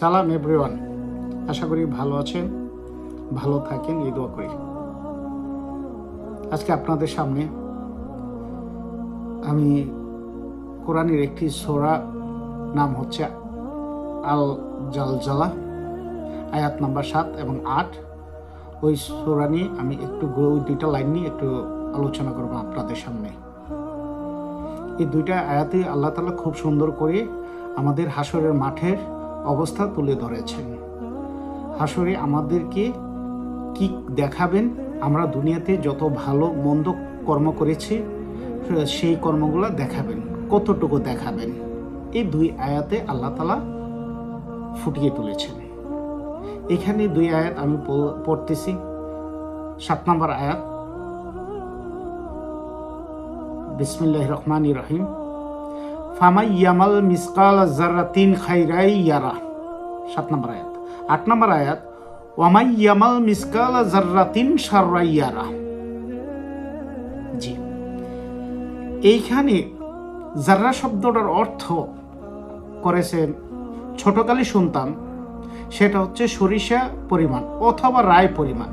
সালাম, এভরিওয়ান। আশা করি ভালো আছেন, ভালো থাকেন, এই দোয়া করি। আজকে আপনাদের সামনে আমি কোরআনের একটি সোরা, নাম হচ্ছে আল জালজালা আয়াত নাম্বার সাত এবং আট। ওই সোরা নিয়ে আমি একটু ওই দুইটা লাইন নিয়ে একটু আলোচনা করব আপনাদের সামনে। এই দুইটা আয়াতে আল্লাহ তালা খুব সুন্দর করে আমাদের হাসরের মাঠের অবস্থা তুলে ধরেছেন। হাসরে আমাদেরকে কি দেখাবেন? আমরা দুনিয়াতে যত ভালো, মন্দ কর্ম করেছি, সেই কর্মগুলো দেখাবেন। কতটুকু দেখাবেন? এই দুই আয়াতে আল্লাহ তালা ফুটিয়ে তুলেছেন। এখানে দুই আয়াত আমি পড়তেছি। সাত নম্বর আয়াত। বিসমিল্লাহ রহমান রহিম। ফামাই ইয়ামাল মিসকাল জারাতিন খাইরাই ইয়ারা। সাত নম্বর আয়াত। আট নম্বর আয়াত, ওয়ামাই ইয়ামাল মিসকাল জারাতিন সাররাই ইয়ারা। জি। এইখানে জাররা শব্দটার অর্থ করেছেন ছোটকালী সন্তান সেটা হচ্ছে সরিষা পরিমাণ অথবা রায় পরিমাণ।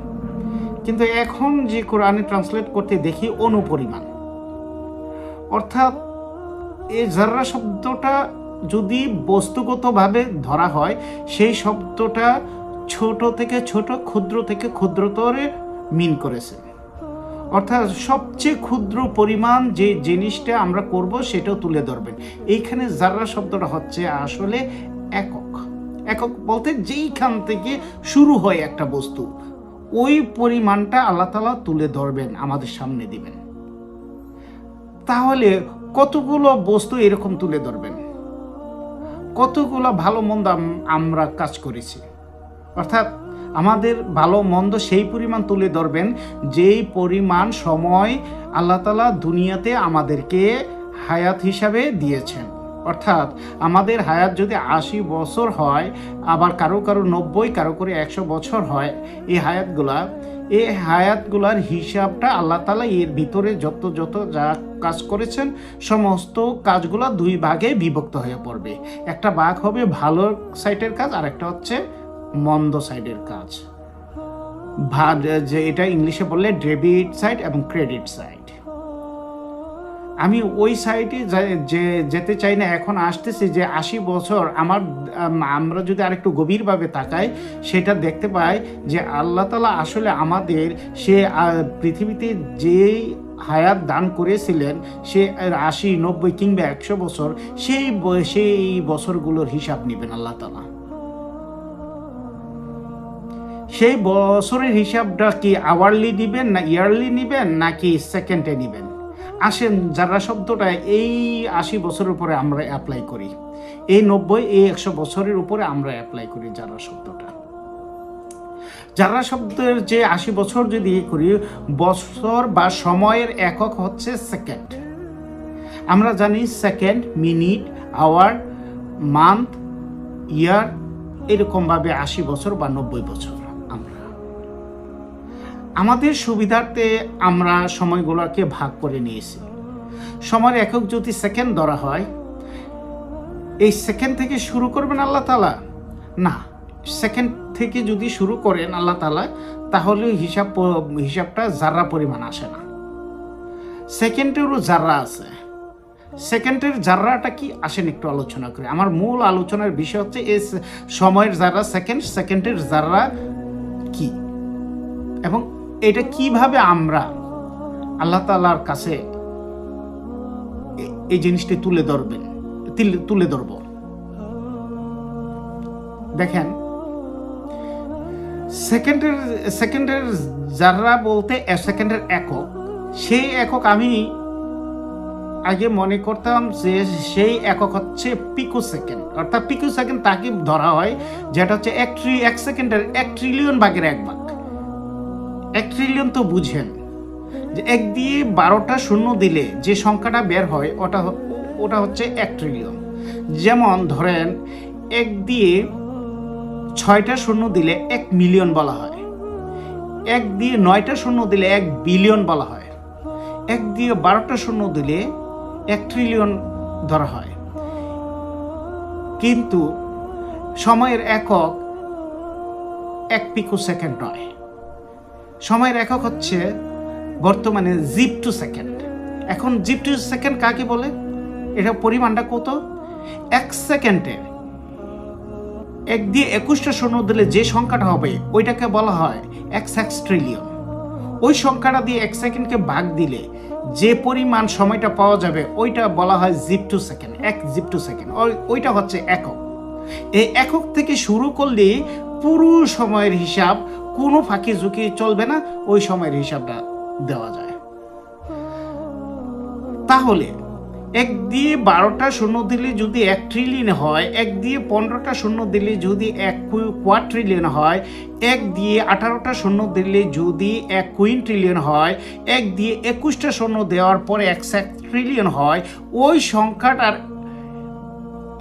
কিন্তু এখন যে কোরআনে ট্রান্সলেট করতে দেখি অনুপরিমাণ। অর্থাৎ এই জাররা শব্দটা যদি বস্তুগতভাবে ধরা হয়, সেই শব্দটা ছোট থেকে ছোট, ক্ষুদ্র থেকে ক্ষুদ্রতরে মিন করেছে। অর্থাৎ সবচেয়ে ক্ষুদ্র পরিমাণ যে জিনিসটা আমরা করব, সেটাও তুলে ধরবেন। এইখানে জাররা শব্দটা হচ্ছে আসলে একক। একক বলতে যেইখান থেকে শুরু হয় একটা বস্তু, ওই পরিমাণটা আল্লাহ তালা তুলে ধরবেন, আমাদের সামনে দিবেন। তাহলে কতগুলো বস্তু এরকম তুলে ধরবেন? কতগুলো ভালো মন্দ আমরা কাজ করেছি। অর্থাৎ আমাদের ভালো মন্দ সেই পরিমাণ তুলে ধরবেন, যেই পরিমাণ সময় আল্লাহ তালা দুনিয়াতে আমাদেরকে হায়াত হিসাবে দিয়েছেন। অর্থাৎ আমাদের হায়াত যদি আশি বছর হয়, আবার কারও কারও নব্বই, কারও করে একশো বছর হয়, এই হায়াতগুলা এই হায়াতগুলার হিসাবটা আল্লাহ তালা এর ভিতরে যত যত যা কাজ করেছেন, সমস্ত কাজগুলো দুই ভাগে বিভক্ত হয়ে পড়বে। একটা ভাগ হবে ভালো সাইটের কাজ আর একটা হচ্ছে মন্দ সাইডের কাজ। ভাগ যে এটা ইংলিশে বললে ডেবিট সাইড এবং ক্রেডিট সাইড আমি ওই সাইডে যে, যেতে চাই না, এখন আসতেছি যে, আশি বছর আমার আমরা যদি আরেকটু গভীরভাবে তাকাই, সেটা দেখতে পাই যে, আল্লাহ তালা আসলে আমাদের, সে পৃথিবীতে যেই হায়াত দান করেছিলেন, সে আশি, নব্বই কিংবা একশো বছর, সেই সেই বছরগুলোর হিসাব নেবেন আল্লাহ তালা। সেই বছরের হিসাবটা কি আওয়ারলি নিবেন না ইয়ারলি নিবেন নাকি সেকেন্ডে নিবেন? আসেন যারা শব্দটা এই আশি বছরের উপরে আমরা অ্যাপ্লাই করি। এই নব্বই, এই একশো বছরের উপরে আমরা অ্যাপ্লাই করি যারা শব্দটা। যারা শব্দের যে আশি বছর যদি করি, বছর বা সময়ের একক হচ্ছে সেকেন্ড আমরা জানি second minute hour month year এরকমভাবে আশি বছর বা নব্বই বছর। আমাদের সুবিধার্থে আমরা সময়গুলোকে ভাগ করে নিয়েছি। সময়ের একক যদি সেকেন্ড ধরা হয়, এই সেকেন্ড থেকে শুরু করবেন আল্লাহ তালা না, সেকেন্ড থেকে যদি শুরু করেন আল্লাহ তালা তাহলে হিসাব, হিসাবটা জাররা পরিমাণ আসে না। সেকেন্ডেরও জাররা আছে। সেকেন্ডের জাররাটা কি? আসেন একটু আলোচনা করি। আমার মূল আলোচনার বিষয় হচ্ছে, এই সময়ের জাররা সেকেন্ড, সেকেন্ডের জাররা কি? এবং এটা কীভাবে আমরা আল্লাহ তালার কাছে এই জিনিসটি তুলে ধরবেন তুলে ধরব? দেখেন সেকেন্ডের সেকেন্ডের যারা বলতে সেকেন্ডের একক, সেই একক আমি আগে মনে করতাম যে সেই একক হচ্ছে পিকো সেকেন্ড অর্থাৎ পিকো সেকেন্ড তাকে ধরা হয়, যেটা হচ্ছে এক ট্রি এক সেকেন্ডের এক ট্রিলিয়ন ভাগের এক ভাগ। এক ট্রিলিয়ন তো বুঝেন। যে এক দিয়ে বারোটা শূন্য দিলে যে সংখ্যাটা বের হয়, ওটা ওটা হচ্ছে এক ট্রিলিয়ন যেমন ধরেন, এক দিয়ে ছয়টা শূন্য দিলে এক মিলিয়ন বলা হয়। এক দিয়ে নয়টা শূন্য দিলে এক বিলিয়ন বলা হয়। এক দিয়ে বারোটা শূন্য দিলে এক ট্রিলিয়ন ধরা হয়। কিন্তু সময়ের একক এক পিকো সেকেন্ড নয়। সময়ের একক হচ্ছে বর্তমানে জিপ টু সেকেন্ড এখন জিপ টু সেকেন্ড কাকে বলে? এটা পরিমাণটা কত? এক সেকেন্ডে এক দিয়ে একুশটা শূন্য দিলে যে সংখ্যাটা হবে, ওইটাকে বলা হয় এক্স এক্স ট্রিলিয়ন ওই সংখ্যাটা দিয়ে এক সেকেন্ডকে ভাগ দিলে যে পরিমাণ সময়টা পাওয়া যাবে, ওইটা বলা হয় জিপ টু সেকেন্ড এক জিপ টু সেকেন্ড ওইটা হচ্ছে একক। এই একক থেকে শুরু করলে পুরো সময়ের হিসাব কোনো ফাঁকি ঝুঁকি চলবে না, ওই সময়ের হিসাবটা দেওয়া যায়। তাহলে, এক দিয়ে বারোটা শূন্য দিলে যদি এক ট্রিলিয়ন হয়, এক দিয়ে পনেরোটা শূন্য দিলে যদি এক কোয়ার ট্রিলিয়ন হয়, এক দিয়ে আঠারোটা শূন্য দিলে যদি এক কুইন ট্রিলিয়ন হয়, এক দিয়ে একুশটা শূন্য দেওয়ার পরে এক ট্রিলিয়ন হয়, ওই সংখ্যাটার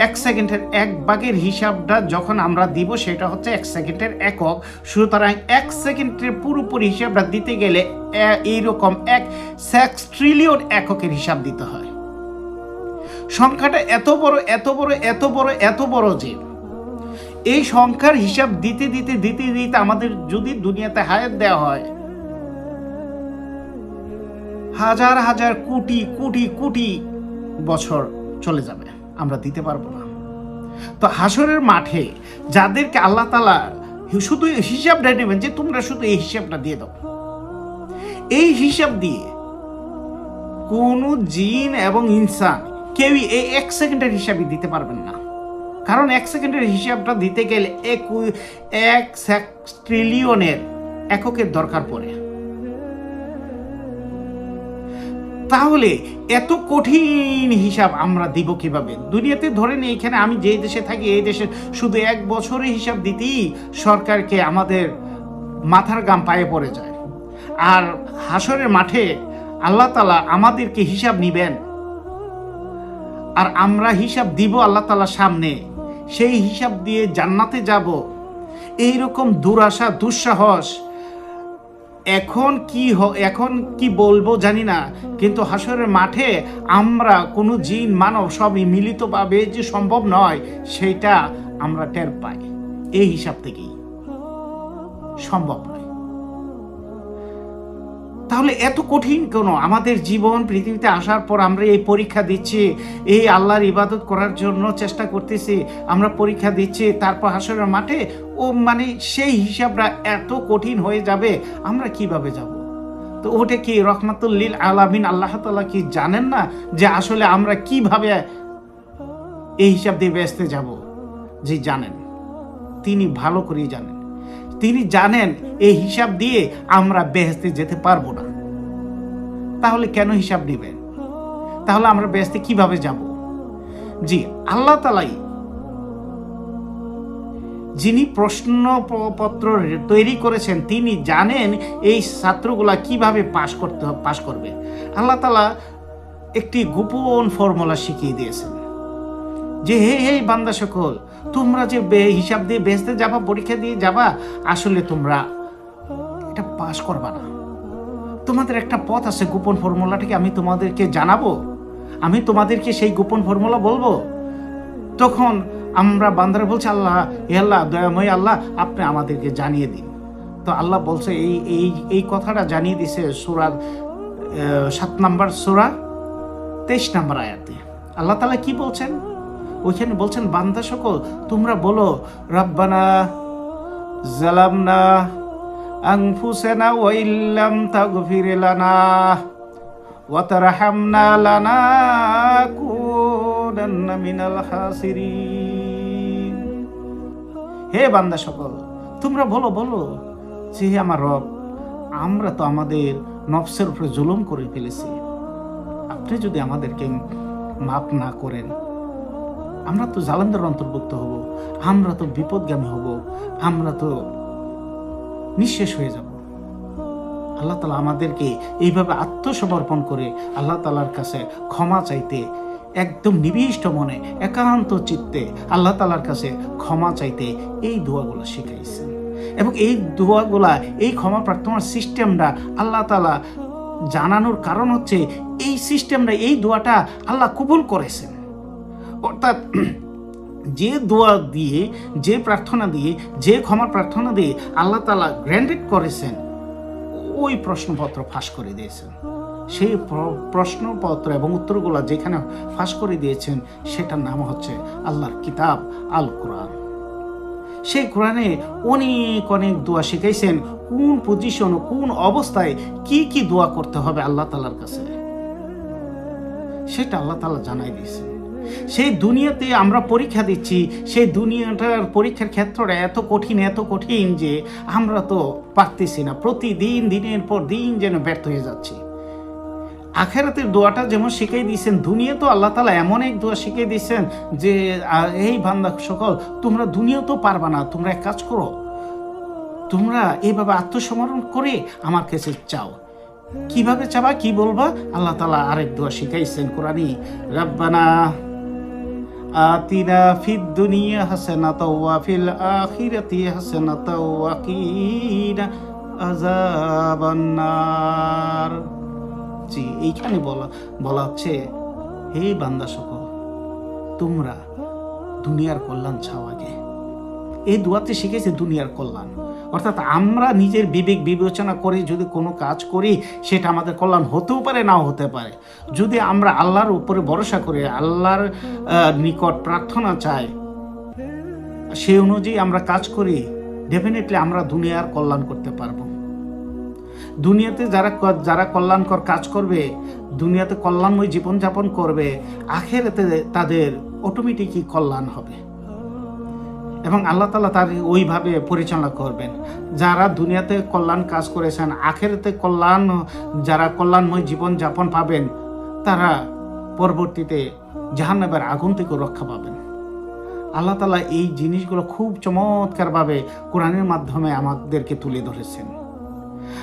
এক সেকেন্ডের এক ভাগের হিসাবটা যখন আমরা দিব, সেটা হচ্ছে এক সেকেন্ডের একক। সুতরাং এক সেকেন্ডের পুরোপুরি হিসাবটা দিতে গেলে এইরকম এক সেক্স ট্রিলিয়ন এককের হিসাব দিতে হয়। সংখ্যাটা এত বড় এত বড় এত বড় এত বড় যে এই সংখ্যার হিসাব দিতে দিতে দিতে দিতে আমাদের যদি দুনিয়াতে হায়াত দেওয়া হয়, হাজার হাজার কোটি কোটি কোটি বছর চলে যাবে। আমরা দিতে পারব না। তো হাসরের মাঠে যাদেরকে আল্লাহ তালা শুধু হিসাবটা নেবেন যে তোমরা শুধু এই হিসাবটা দিয়ে দাও। এই হিসাব দিয়ে কোন জিন এবং ইনসান কেউই এই এক সেকেন্ডের হিসাবই দিতে পারবেন না। কারণ এক সেকেন্ডের হিসাবটা দিতে গেলে এক এক ট্রিলিয়নের এককের দরকার পড়ে। তাহলে এত কঠিন হিসাব আমরা দিব কীভাবে? দুনিয়াতে ধরেন এইখানে আমি যে দেশে থাকি, এই দেশে শুধু এক বছরের হিসাব দিতেই সরকারকে আমাদের মাথার গাম পায়ে পড়ে যায়। আর হাসরের মাঠে আল্লাহ তালা আমাদেরকে হিসাব নিবেন। আর আমরা হিসাব দিব আল্লাহ তালার সামনে। সেই হিসাব দিয়ে জান্নাতে যাব। এইরকম দুরাশা, দুঃসাহস এখন কি এখন কি বলব জানি না। কিন্তু হাসরের মাঠে আমরা কোনো জিন, মানব সবই মিলিতভাবে যে সম্ভব নয়, সেটা আমরা টের পাই। এই হিসাব থেকেই। সম্ভব তাহলে এত কঠিন কেন? আমাদের জীবন পৃথিবীতে আসার পর আমরা এই পরীক্ষা দিচ্ছি, এই আল্লাহর ইবাদত করার জন্য চেষ্টা করতেছি, আমরা পরীক্ষা দিচ্ছি, তারপর হাসরের মাঠে, ও মানে সেই হিসাবটা এত কঠিন হয়ে যাবে, আমরা কীভাবে যাব? তো ওটা কি রহমাতুল্লিল আলামিন আল্লাহ তাআলা কি জানেন না যে আসলে আমরা কীভাবে এই হিসাব দিয়ে ব্যস্তে যাব? যে জানেন। তিনি ভালো করেই জানেন। তিনি জানেন এই হিসাব দিয়ে আমরা বেহেস্তে যেতে পারব না। তাহলে কেন হিসাব নেবেন? তাহলে আমরা বেহেস্তে কীভাবে যাব? জি, আল্লাহ তালাই যিনি প্রশ্নপত্র তৈরি করেছেন, তিনি জানেন এই ছাত্রগুলা কীভাবে পাশ করতে, পাশ করবে। আল্লাহ তালা একটি গোপন ফর্মুলা শিখিয়ে দিয়েছেন। যে, হে হে বান্দা সকল, তোমরা যে হিসাব দিয়ে বেসতে যাবা, পরীক্ষা দিয়ে যাবা, আসলে তোমরা এটা পাশ করবা না। তোমাদের একটা পথ আছে গোপন ফর্মুলাটাকে আমি তোমাদেরকে জানাব। আমি তোমাদেরকে সেই গোপন ফর্মুলা বলব। তখন আমরা বান্দারা বলছি, আল্লাহ, হে আল্লাহ, দয়াময় আল্লাহ, আপনি আমাদেরকে জানিয়ে দিন। তো আল্লাহ বলছে, এই এই এই কথাটা জানিয়ে দিছে সুরা সাত নাম্বার সুরা, তেইশ নাম্বার আয়াতে আল্লাহ তালা কি বলছেন? ওইখানে বলছেন, বান্দা সকল, তোমরা বলো, রব্বানা জালামনা আনফুসানা ওয়া ইল্লাম তাগফির লানা ওয়া তারহামনা লানাকুনান্না মিনাল খাসিরিন। হে বান্দা সকল, তোমরা বলো বলো যে আমার রব, আমরা তো আমাদের নফসের উপরে জুলুম করে ফেলেছি। আপনি যদি আমাদেরকে মাফ না করেন আমরা তো জালানদের অন্তর্ভুক্ত হব, আমরা তো বিপদগামী হব, আমরা তো নিঃশেষ হয়ে যাব। আল্লাহ তালা আমাদেরকে এইভাবে আত্মসমর্পণ করে আল্লাহ তালার কাছে ক্ষমা চাইতে, একদম নিবিষ্ট মনে, একান্ত চিত্তে আল্লাহ তালার কাছে ক্ষমা চাইতে এই দোয়াগুলো শিখাইছেন। এবং এই দোয়াগুলা, এই ক্ষমা প্রার্থনার সিস্টেমটা আল্লাহ তালা জানানোর কারণ হচ্ছে, এই সিস্টেমটা, এই দোয়াটা আল্লাহ কবুল করেছেন। অর্থাৎ যে দোয়া দিয়ে, যে প্রার্থনা দিয়ে, যে ক্ষমা প্রার্থনা দিয়ে আল্লাহ তালা গ্র্যান্ডেড করেছেন, ওই প্রশ্নপত্র ফাঁস করে দিয়েছেন। সেই প্রশ্নপত্র এবং উত্তরগুলো যেখানে ফাঁস করে দিয়েছেন, সেটার নাম হচ্ছে আল্লাহর কিতাব আল কোরআন সেই কোরআনে অনেক অনেক দোয়া শিখাইছেন, কোন পজিশন কোন অবস্থায় কি কি দোয়া করতে হবে আল্লাহ তালার কাছে, সেটা আল্লাহ তালা জানাই দিয়েছেন। সেই দুনিয়াতে আমরা পরীক্ষা দিচ্ছি, সেই দুনিয়াটার পরীক্ষার ক্ষেত্রটা এত কঠিন এত কঠিন যে আমরা তো পারতেছি না। প্রতিদিন, দিনের পর দিন যেন ব্যর্থ হয়ে যাচ্ছি। আখেরাতের দোয়াটা যেমন শিখিয়ে দিয়েছেন, দুনিয়া তো আল্লাহ তালা এমন এক দোয়া শিখিয়ে দিয়েছেন যে এই বান্দা সকল, তোমরা দুনিয়া তো পারবা না। তোমরা এক কাজ করো, তোমরা এইভাবে আত্মসমর্পণ করে আমার কাছে চাও। কীভাবে চাবা, কি বলবা? আল্লাহ তালা আরেক দোয়া শিখাইছেন কোরআনি, রব্বানা দুনিয়া হাসানাতা ওয়া ফিল আখিরাতি হাসানাতা ওয়া কিনা আযাবান নার জি, এইখানে বলা বলা হচ্ছে, হে বান্দা সকল, তোমরা দুনিয়ার কল্যাণ চাও আগে। এই দোয়াতে শিখেছে দুনিয়ার কল্যাণ। অর্থাৎ আমরা নিজের বিবেক বিবেচনা করে যদি কোনো কাজ করি, সেটা আমাদের কল্যাণ হতেও পারে, নাও হতে পারে। যদি আমরা আল্লাহর উপরে ভরসা করে, আল্লাহর নিকট প্রার্থনা চাই সেই অনুযায়ী আমরা কাজ করি ডেফিনেটলি আমরা দুনিয়ার কল্যাণ করতে পারব। দুনিয়াতে যারা যারা কল্যাণকর কাজ করবে, দুনিয়াতে কল্যাণময় জীবনযাপন করবে, আখেরাতে তাদের অটোমেটিকই কল্যাণ হবে। এবং আল্লাহ তালা তার ওইভাবে পরিচালনা করবেন। যারা দুনিয়াতে কল্যাণ কাজ করেছেন, আখেরতে কল্যাণ, যারা কল্যাণময় জীবন যাপন পাবেন, তারা পরবর্তীতে জাহান্নাবের আগুন থেকে রক্ষা পাবেন। আল্লাহ তালা এই জিনিসগুলো খুব চমৎকারভাবে কোরআনের মাধ্যমে আমাদেরকে তুলে ধরেছেন।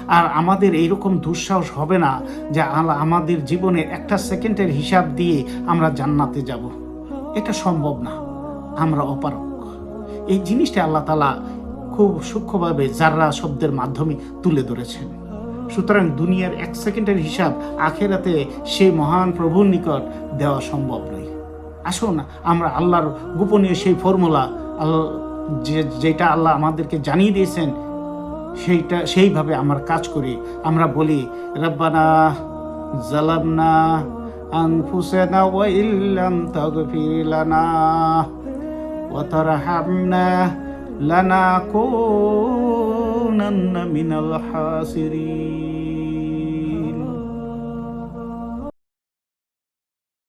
আর আমাদের এইরকম দুঃসাহস হবে না যে আল্লাহ আমাদের জীবনে একটা সেকেন্ডের হিসাব দিয়ে আমরা জান্নাতে যাব। এটা সম্ভব না। আমরা অপারক এই জিনিসটা আল্লাহ তালা খুব সূক্ষ্মভাবে জাররা শব্দের মাধ্যমে তুলে ধরেছেন। সুতরাং দুনিয়ার এক সেকেন্ডের হিসাব আখেরাতে সেই মহান প্রভুর নিকট দেওয়া সম্ভব নয়। আসুন, আমরা আল্লাহর গোপনীয় সেই ফর্মুলা, আল্লাহ যে, যেটা আল্লাহ আমাদেরকে জানিয়ে দিয়েছেন, সেইটা, সেইভাবে আমরা কাজ করি। আমরা বলি, রব্বানা জালামনা আনফুসানা ওয়া ইল্লাম ওয়া তারহামনা লানাকুনান্না মিনাল হাসিরিন